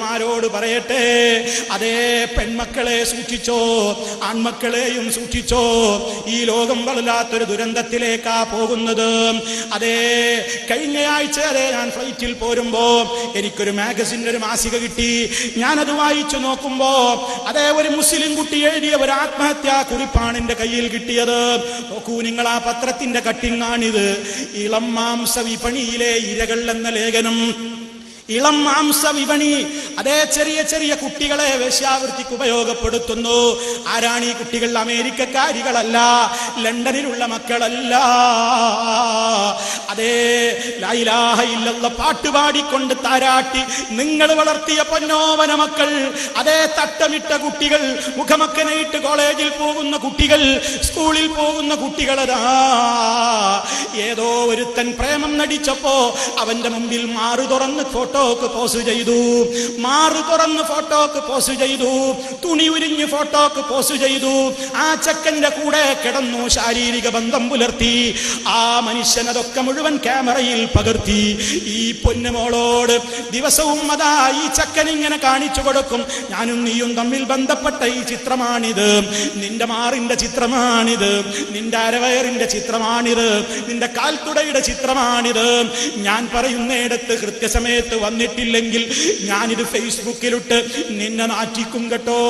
ആരോട് പറയട്ടെ? അതേ പെൺമക്കളെ സൂക്ഷിച്ചോ ആൺമക്കളെയും സൂക്ഷിച്ചോ. ഈ ലോകം വളരാത്തൊരു ദുരന്തത്തിലേക്കാ പോകുന്നത്. അതേ കഴിഞ്ഞ ആഴ്ച അതേ ഞാൻ ഫ്ലൈറ്റിൽ പോരുമ്പോ എനിക്കൊരു മാഗസിന്റെ ഒരു മാസിക കിട്ടി. ഞാനത് വായിച്ചു നോക്കുമ്പോ അതേ ഒരു മുസ്ലിം കുട്ടി എഴുതിയ ഒരു ആത്മഹത്യാ കുറിപ്പാണ് എന്റെ കയ്യിൽ കിട്ടിയത്. നോക്കൂ നിങ്ങൾ ആ പത്രത്തിന്റെ കട്ടിങ്ങാണിത്. ഇളം മാംസ വിപണിയിലെ ഇരകൾ എന്ന ലേഖനം. ഇളം മാംസ വിപണി അതേ ചെറിയ ചെറിയ കുട്ടികളെ വേശ്യാവൃത്തിക്ക് ഉപയോഗപ്പെടുത്തുന്നു. ആരാണ് ഈ കുട്ടികൾ? അമേരിക്കക്കാരികളല്ല. ലണ്ടനിലുള്ള മക്കളല്ല. അതേ ലൈലാഹ പാട്ടുപാടിക്കൊണ്ട് പാട്ട് പാടിക്കൊണ്ട് താരാട്ടി നിങ്ങൾ വളർത്തിയ പൊന്നോവന മക്കൾ. അതേ തട്ടമിട്ട കുട്ടികൾ മുഖമക്കനയിട്ട് കോളേജിൽ പോകുന്ന കുട്ടികൾ സ്കൂളിൽ പോകുന്ന കുട്ടികളതാ. ഏതോ ഒരുത്തൻ പ്രേമം നടിച്ചപ്പോ അവന്റെ മുമ്പിൽ മാറു തുറന്ന് ഫോട്ടോക്ക് പോസ് ചെയ്തു. മാറു തുറന്ന് ഫോട്ടോക്ക് പോസ് ചെയ്തു. തുണി ഉരിഞ്ഞ് ഫോട്ടോക്ക് പോസ് ചെയ്തു. ആ ചക്കന്റെ കൂടെ കിടന്നു ശാരീരിക ബന്ധം പുലർത്തി. ആ മനുഷ്യൻ അതൊക്കെ മുഴുവൻ ക്യാമറയിൽ പകർത്തി. ഈ പൊന്നുമോളോട് ദിവസവും അതാ ഈ ചക്കൻ ഇങ്ങനെ കാണിച്ചു കൊടുക്കും. ഞാനും നീയും തമ്മിൽ ബന്ധപ്പെട്ട ഈ ചിത്രമാണിത്. നിന്റെ മാറിന്റെ ചിത്രമാണിത്. നിന്റെ അരവയറിന്റെ ചിത്രമാണിത്. നിന്റെ കാൽത്തുടയുടെ ചിത്രമാണിത്. ഞാൻ പറയുന്നിടത്ത് കൃത്യസമയത്ത് വന്നിട്ടില്ലെങ്കിൽ ഞാനിത് ഫേസ്ബുക്കിലിട്ട് നിന്നെ നാറ്റിക്കും കേട്ടോ.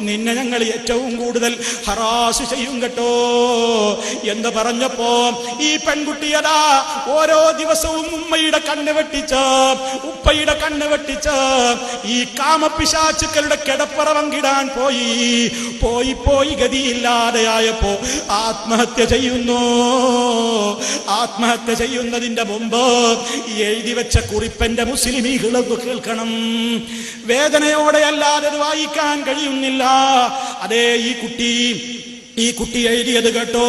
നിന്നെ ഞങ്ങൾ ഏറ്റവും കൂടുതൽ ഹറാസ് ചെയ്യും കേട്ടോ. എന്ന് പറഞ്ഞപ്പോ ഈ പെൺകുട്ടിയതാ ഓരോ ദിവസവും ഉമ്മയുടെ കണ്ണ് വെട്ടിച്ച ഉപ്പയുടെ കണ്ണ് വെട്ടിച്ച ഈ കാമപിശാച്ചുക്കളുടെ കിടപ്പറ പങ്കിടാൻ പോയി. പോയി പോയി ഗതിയില്ലാതെയായപ്പോ ആത്മഹത്യ ചെയ്യുന്നു. ആത്മഹത്യ ചെയ്യുന്നതിന്റെ മുമ്പ് എഴുതി വെച്ച കുറിപ്പന്റെ മുസ്ലിമീകളൊന്ന് കേൾക്കണം. വേദനയോടെ അല്ലാതെ അത് വായിക്കാൻ കഴിയുന്നില്ല. അതേ ഈ കുട്ടി ഈ കുട്ടി എഴുതിയത് കേട്ടോ.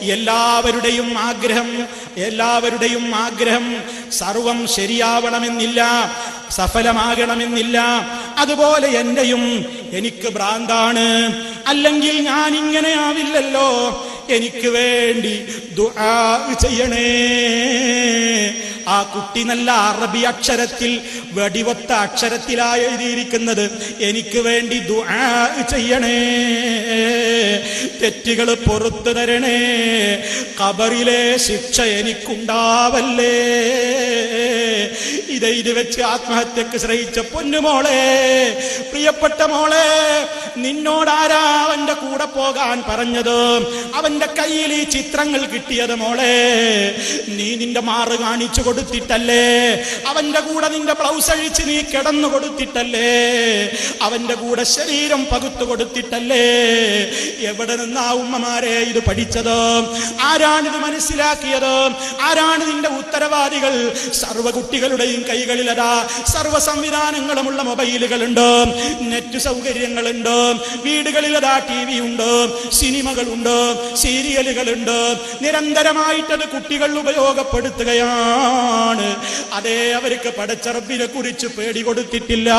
എല്ലാവരുടെയും ആഗ്രഹം എല്ലാവരുടെയും ആഗ്രഹം സർവം ശരിയാവണമെന്നില്ല സഫലമാകണമെന്നില്ല. അതുപോലെ എന്റെയും എനിക്ക് ഭ്രാന്താണ്. അല്ലെങ്കിൽ ഞാൻ ഇങ്ങനെ ആവില്ലല്ലോ. എനിക്ക് വേണ്ടി ദുആ ചെയ്യണേ. ആ കുട്ടി നല്ല അറബി അക്ഷരത്തിൽ വെടിവത്ത അക്ഷരത്തിലായി എഴുതിയിരിക്കുന്നത്. എനിക്ക് വേണ്ടി ദുആ ചെയ്യണേ. തെറ്റുകൾ പുറത്തു തരണേ. കബറിലെ ശിക്ഷ എനിക്കുണ്ടാവല്ലേ. ഇതെഴുതി ഇത് വെച്ച് ആത്മഹത്യക്ക് ശ്രയിച്ച പൊന്നുമോളെ. പ്രിയപ്പെട്ട മോളെ നിന്നോടാരാ അവന്റെ കൂടെ പോകാൻ പറഞ്ഞത്? അവന്റെ കയ്യിൽ ഈ ചിത്രങ്ങൾ കിട്ടിയത് മോളെ. നീ നിന്റെ മാറ് കാണിച്ചു കൊടുത്തിട്ടല്ലേ? അവന്റെ കൂടെ നിന്റെ ബ്ലൗസ് അഴിച്ച് നീ കിടന്നു കൊടുത്തിട്ടല്ലേ? അവന്റെ കൂടെ ശരീരം പകുത്തു കൊടുത്തിട്ടല്ലേ? എവിടെ നിന്നാ ഉമ്മമാരെ ഇത് പഠിച്ചത്? ആരാണിത് മനസ്സിലാക്കിയത്? ആരാണ് നിന്റെ ഉത്തരവാദികൾ? സർവ കുട്ടികളുടെയും കൈകളിലതാ സർവ സംവിധാനങ്ങളുമുള്ള മൊബൈലുകളുണ്ട്. നെറ്റ് സൗകര്യങ്ങളുണ്ട്. വീടുകളിലതാ ടി വി ഉണ്ട്. സിനിമകളുണ്ട്. സീരിയലുകളുണ്ട്. നിരന്തരമായിട്ടത് കുട്ടികൾ ഉപയോഗപ്പെടുത്തുകയാണ്. അതേ അവർക്ക് പടച്ചറബിനെ കുറിച്ച് പേടി കൊടുത്തിട്ടില്ല.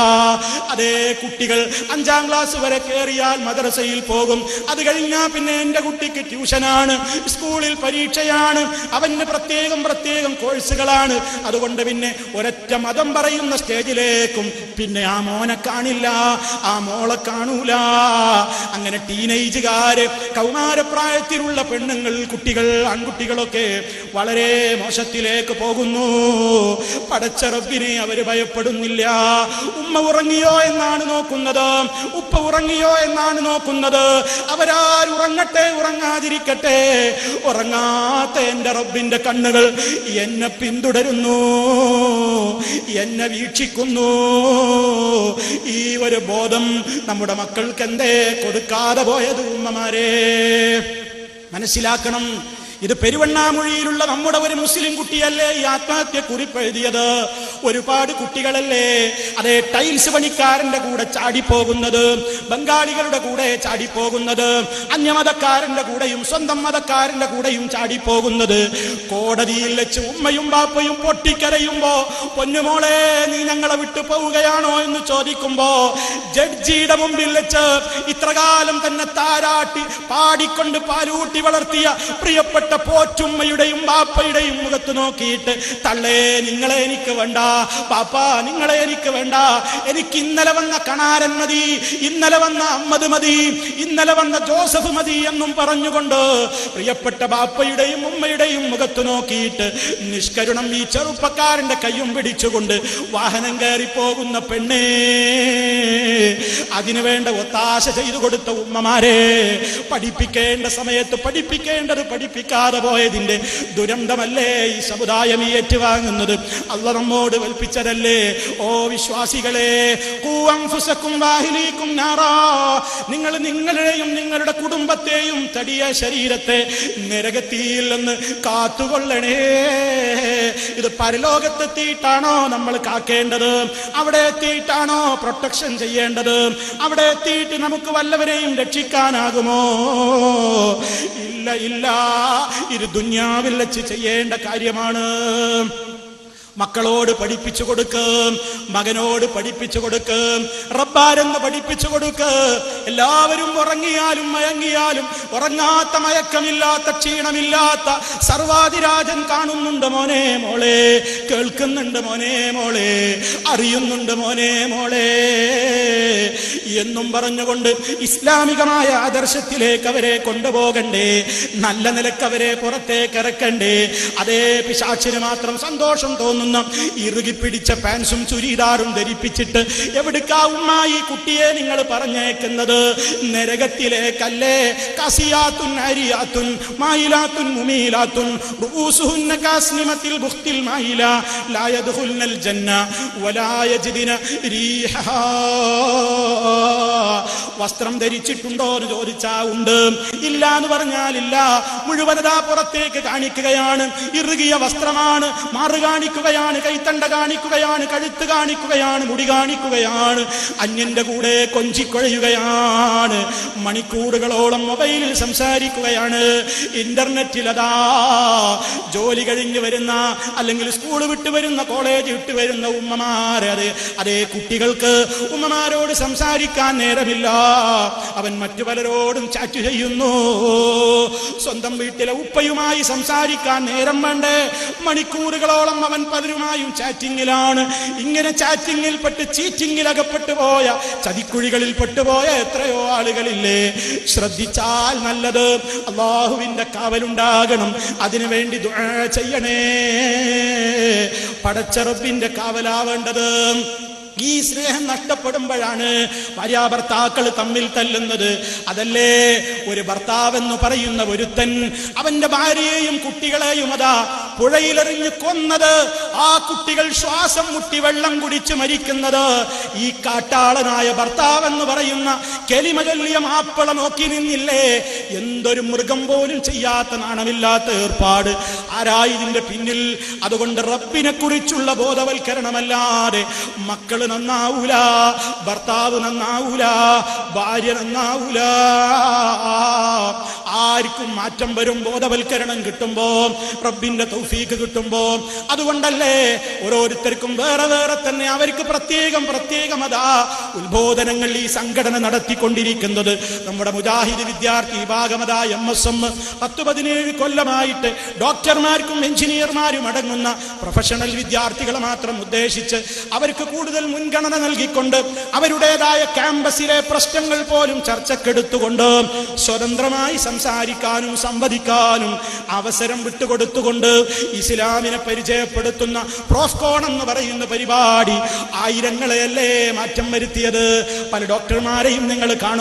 അതേ കുട്ടികൾ അഞ്ചാം ക്ലാസ് വരെ കയറിയാൽ മദ്രസയിൽ പോകും. അത് കഴിഞ്ഞാൽ പിന്നെ എന്റെ കുട്ടിക്ക് ട്യൂഷനാണ് സ്കൂളിൽ പരീക്ഷയാണ് അവന് പ്രത്യേകം പ്രത്യേകം കോഴ്സുകളാണ്. അതുകൊണ്ട് പിന്നെ ഒരൊറ്റ മതം പറയുന്ന സ്റ്റേജിലേക്കും പിന്നെ ആ മോനെ കാണില്ല ആ മോളെ കാണൂല. അങ്ങനെ ടീനേജുകാര് കൗമാരപ്രായത്തിലുള്ള പെണ്ണുങ്ങൾ കുട്ടികൾ ആൺകുട്ടികളൊക്കെ വളരെ മോശത്തിലേക്ക് പോകുന്നു. പടച്ച റബ്ബിനെ അവർ ഭയപ്പെടുന്നില്ല. ഉമ്മ ഉറങ്ങിയോ എന്നാണ് നോക്കുന്നത്. ഉപ്പ ഉറങ്ങിയോ എന്നാണ് നോക്കുന്നത്. അവരാരുറങ്ങട്ടെ ഉറങ്ങാതിരിക്കട്ടെ. ഉറങ്ങാത്ത എന്റെ റബ്ബിന്റെ കണ്ണുകൾ എന്നെ പിന്തുടരുന്നു. എന്നെ വീക്ഷിക്കുന്നു. ഈ ഒരു ബോധം നമ്മുടെ മക്കൾക്ക് എന്തേ കൊടുക്കാതെ പോയത് ഉമ്മമാരെ? മനസ്സിലാക്കണം. ഇത് പെരുവണ്ണാമൊഴിയിലുള്ള നമ്മുടെ ഒരു മുസ്ലിം കുട്ടിയല്ലേ ഈ ആത്മഹത്യ കുറിപ്പ് എഴുതിയത് ഒരുപാട് കുട്ടികളല്ലേ? അതേ ടൈൽസ് പണിക്കാരന്റെ കൂടെ ചാടിപ്പോകുന്നത് ബംഗാളികളുടെ കൂടെ ചാടിപ്പോകുന്നത് അന്യമതക്കാരന്റെ കൂടെയും സ്വന്തം മതക്കാരന്റെ കൂടെയും ചാടിപ്പോകുന്നത്. കോടതിയിൽ വെച്ച് ഉമ്മയും ബാപ്പയും പൊട്ടിക്കരയുമ്പോ പൊന്നുമോളെ നീ ഞങ്ങളെ വിട്ടു പോവുകയാണോ? എന്ന് ചോദിക്കുമ്പോ ജഡ്ജിയുടെ മുമ്പിൽ വെച്ച് ഇത്രകാലം തന്നെ താരാട്ടി പാടിക്കൊണ്ട് പാലൂട്ടി വളർത്തിയ പ്രിയപ്പെട്ട പോറ്റുമ്മയുടെയും ബാപ്പയുടെയും മുഖത്ത് നോക്കിയിട്ട് തള്ളേ നിങ്ങളെ എനിക്ക് വേണ്ട. പാപ്പാ നിങ്ങളെ എനിക്ക് വേണ്ട. എനിക്ക് ഇന്നലെ വന്ന കണാരൻ മതി ഇന്നലെ വന്ന അമ്മദ് മതി ഇന്നലെ വന്ന ജോസഫ് മതി എന്നും പറഞ്ഞുകൊണ്ട് പ്രിയപ്പെട്ട ബാപ്പയുടെയും ഉമ്മയുടെയും മുഖത്ത് നോക്കിയിട്ട് നിഷ്കരുണം ഈ ചെറുപ്പക്കാരന്റെ കയ്യും പിടിച്ചുകൊണ്ട് വാഹനം കയറി പോകുന്ന പെണ്ണേ അതിനു വേണ്ട ഒത്താശ ചെയ്തു കൊടുത്ത ഉമ്മമാരെ പഠിപ്പിക്കേണ്ട സമയത്ത് പഠിപ്പിക്കേണ്ടത് പഠിപ്പിക്കാതെ പോയതിന്റെ ദുരന്തമല്ലേ ഈ സമുദായം ഏറ്റുവാങ്ങുന്നത്? അല്ല നമ്മോട് കൽപ്പിച്ചതല്ലേ ഓ വിശ്വാസികളെ നിങ്ങൾ നിങ്ങളുടെയും നിങ്ങളുടെ കുടുംബത്തെയും തടിയ ശരീരത്തെ നരകത്തിയിൽ നിന്ന് കാത്തുകൊള്ളണേ ഇത് പരലോകത്തെത്തിയിട്ടാണോ നമ്മൾ കാക്കേണ്ടത് അവിടെ എത്തിയിട്ടാണോ പ്രൊട്ടക്ഷൻ ചെയ്യേണ്ടത് അവിടെ എത്തിയിട്ട് നമുക്ക് വല്ലവരെയും രക്ഷിക്കാനാകുമോ ഇല്ല ഇല്ല ഇത് ദുന്യാവിൽ വെച്ച് ചെയ്യേണ്ട കാര്യമാണ് മക്കളോട് പഠിപ്പിച്ചു കൊടുക്കും മകനോട് പഠിപ്പിച്ചു കൊടുക്കും റബ്ബാരെന്ന് പഠിപ്പിച്ചു കൊടുക്ക്. എല്ലാവരും ഉറങ്ങിയാലും മയങ്ങിയാലും ഉറങ്ങാത്ത മയക്കമില്ലാത്ത ക്ഷീണമില്ലാത്ത സർവാതിരാജൻ കാണുന്നുണ്ട് മോനെ മോളെ കേൾക്കുന്നുണ്ട് മോനെ മോളെ അറിയുന്നുണ്ട് മോനെ മോളെ. എന്നും പറഞ്ഞുകൊണ്ട് ഇസ്ലാമികമായ ആദർശത്തിലേക്ക് അവരെ കൊണ്ടുപോകണ്ടേ നല്ല നിലയ്ക്ക് അവരെ പുറത്തേക്ക് ഇറക്കണ്ടേ. അതേ പിശാച്ചിന് മാത്രം സന്തോഷം തോന്നുന്ന. ഇറുകി പിടിച്ച പാൻസും ചുരിദാറും ധരിപ്പിച്ചിട്ട് എവിടുക്കാ ഈ കുട്ടിയെ നിങ്ങൾ പറഞ്ഞേക്കുന്നത്? നരകത്തിലേക്കല്ലേ കസിയാത്തുൻ അരിയാത്തുൻ മായിലാത്തുൻ മുമീലാത്തുൻ റൂസുഹുന്ന കാസ്നിമത്തിൽ ബുഖ്തിൽ മായില ലാ യദ്ഖുൽനൽ ജന്ന വലാ യജിദിന റീഹഹാ വസ്ത്രം ധരിച്ചിട്ടുണ്ടോ എന്ന് ചോദിച്ചാ ഉണ്ട്. ഇല്ല എന്ന് പറഞ്ഞാൽ ഇല്ല മുഴുവനതാ പുറത്തേക്ക് കാണിക്കുകയാണ്. ഇറുകിയ വസ്ത്രമാണ്. മാറ് കാണിക്കുകയാണ്. കൈത്തണ്ട കാണിക്കുകയാണ്. കഴുത്ത് കാണിക്കുകയാണ്. മുടി കാണിക്കുകയാണ്. അന്യന്റെ കൂടെ കൊഞ്ചിക്കൊഴയുകയാണ്. മണിക്കൂറുകളോളം മൊബൈലിൽ സംസാരിക്കുകയാണ്. ഇന്റർനെറ്റിൽ അതാ ജോലി കഴിഞ്ഞ് വരുന്ന അല്ലെങ്കിൽ സ്കൂൾ വിട്ട് വരുന്ന കോളേജ് വിട്ട് വരുന്ന ഉമ്മമാരെ അതെ അതേ കുട്ടികൾക്ക് ഉമ്മമാരോട് സംസാരിക്കാൻ നേരമില്ല. അവൻ മറ്റു പലരോടും ചാറ്റ് ചെയ്യുന്നു. സ്വന്തം വീട്ടിലെ ഉപ്പയുമായി സംസാരിക്കാൻ നേരം വേണ്ടേ? മണിക്കൂറുകളോളം അവൻ പലരുമായും ചാറ്റിങ്ങിലാണ്. ഇങ്ങനെ ചാറ്റിങ്ങിൽ പെട്ട് ചീറ്റിങ്ങിൽ അകപ്പെട്ടു പോയ ചതിക്കുഴികളിൽ പെട്ടുപോയ എത്രയോ ആളുകളില്ലേ? ശ്രദ്ധിച്ചാൽ നല്ലത് അള്ളാഹുവിന്റെ കാവലുണ്ടാകണം. അതിനു വേണ്ടി ദുആ ചെയ്യണേ. പടച്ചെറുപ്പിന്റെ കാവലാവേണ്ടത് ഈ സ്നേഹം നഷ്ടപ്പെടുമ്പോഴാണ് ഭാര്യാഭർത്താക്കൾ തമ്മിൽ തല്ലുന്നത്. അതല്ലേ? ഒരു ഭർത്താവെന്ന് പറയുന്ന ഒരുത്തൻ അവന്റെ ഭാര്യയെയും കുട്ടികളെയും അതാ പുഴയിലെറിഞ്ഞ് കൊന്നത്. ആ കുട്ടികൾ ശ്വാസം മുട്ടി വെള്ളം കുടിച്ച് മരിക്കുന്നത്. ഈ കാട്ടാളനായ ഭർത്താവെന്ന് പറയുന്ന കെലിമകല്യ മാപ്പിള നോക്കി നിന്നില്ലേ? എന്തൊരു മൃഗം പോലും ചെയ്യാത്ത നാണമില്ലാത്ത ഏർപ്പാട്. ആരായതിന്റെ പിന്നിൽ? അതുകൊണ്ട് റബ്ബിനെ കുറിച്ചുള്ള ബോധവൽക്കരണമല്ലാതെ മക്കൾ നന്നാവൂല ഭർത്താവ് നന്നാവൂല ഭാര്യ നന്നാവൂല. ആർക്കും മാറ്റം വരും. ബോധവൽക്കരണം കിട്ടുമ്പോ റബ്ബിന്റെ തൗഫീഖ് കിട്ടുമ്പോ അതുകൊണ്ടല്ലേ ഓരോരുത്തർക്കും വേറെ വേറെ തന്നെ അവർക്ക് പ്രത്യേകം പ്രത്യേകം അതാ ഉത്ബോധനങ്ങൾ ഈ സംഘടന നടത്തിക്കൊണ്ടിരിക്കുന്നത്. നമ്മുടെ മുജാഹിദ് വിദ്യാർത്ഥി വിഭാഗം അതാ എം എസ് എം പത്ത് പതിനേഴ് കൊല്ലമായിട്ട് ഡോക്ടർമാർക്കും എഞ്ചിനീയർമാരും അടങ്ങുന്ന പ്രൊഫഷണൽ വിദ്യാർത്ഥികളെ മാത്രം ഉദ്ദേശിച്ച് അവർക്ക് കൂടുതൽ മുൻഗണന നൽകിക്കൊണ്ട് അവരുടേതായ ക്യാമ്പസിലെ പ്രശ്നങ്ങൾ പോലും ചർച്ചക്കെടുത്തുകൊണ്ട് സ്വതന്ത്രമായി സംസാരിക്കാനും സംവദിക്കാനും അവസരം വിട്ടുകൊടുത്തുകൊണ്ട് ഇസ്ലാമിനെ പരിചയപ്പെടുത്തുന്ന പ്രോസ്കോൺ എന്ന് പറയുന്ന പരിപാടി ആയിരങ്ങളെയല്ലേ മാറ്റം വരുത്തിയത്? പല ഡോക്ടർമാരെയും നിങ്ങൾ കാണും.